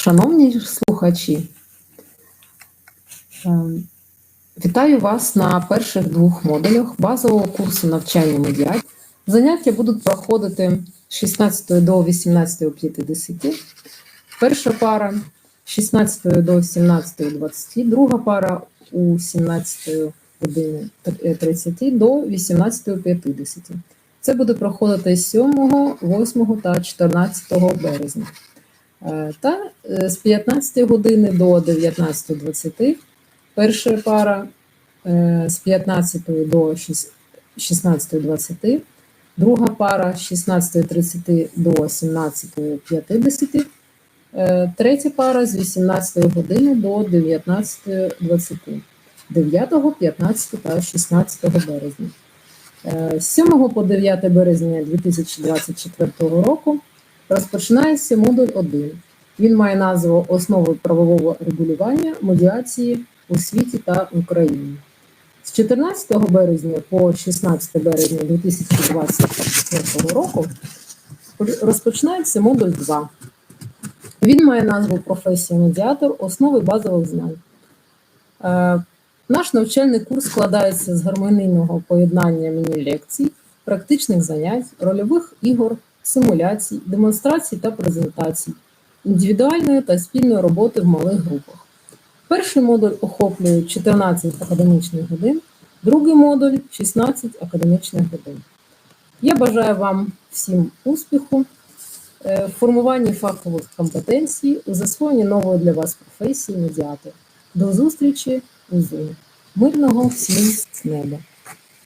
Шановні слухачі, е, вітаю вас на перших двох модулях базового курсу навчання медіації. Заняття будуть проходити з 16 до 18.50. Перша пара з 16 до 17.20, друга пара у 17 години 30 до 18.50. Це буде проходити з 7, 8 та 14 березня. Е, Та е, з 15 години до 19.20 перша пара е, з 15 до 16.20, друга пара з 16.30 до 17.50, е, третя пара з 18 години до 19.20, 9, 15 та 16 березня. З 7 по 9 березня 2024 року розпочинається модуль 1. Він має назву Основи правового регулювання медіації у світі та Україні. З 14 березня по 16 березня 2024 року розпочинається модуль 2. Він має назву Професія медіатор, основи базових знань. Е, Наш навчальний курс складається з гармонійного поєднання міні-лекцій, практичних занять, рольових ігор, симуляцій, демонстрацій та презентацій, індивідуальної та спільної роботи в малих групах. Перший модуль охоплює 14 академічних годин, другий модуль 16 академічних годин. Я бажаю вам всім успіху е, в формуванні фахових компетенцій, у засвоєнні нової для вас професії медіатор. До зустрічі у Zoom. Мирного всім неба!